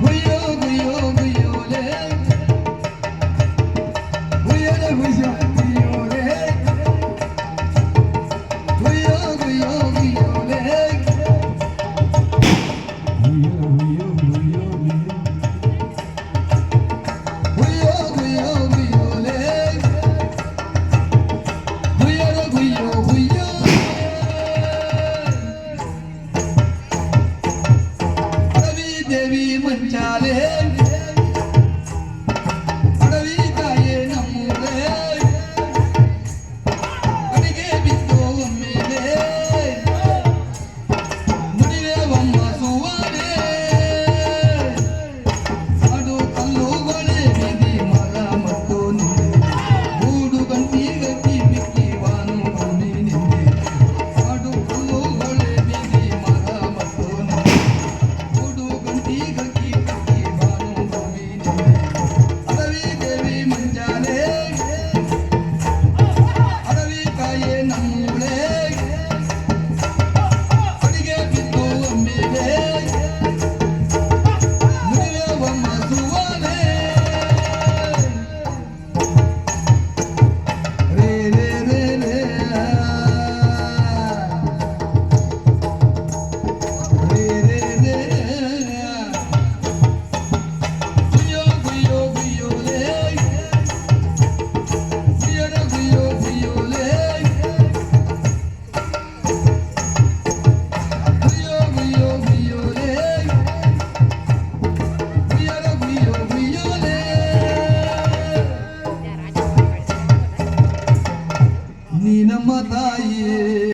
Huyo huyo huyo le Huyo le huyo देवी मंचाले ಮದೀನಮ್ಮ ತಾಯಿ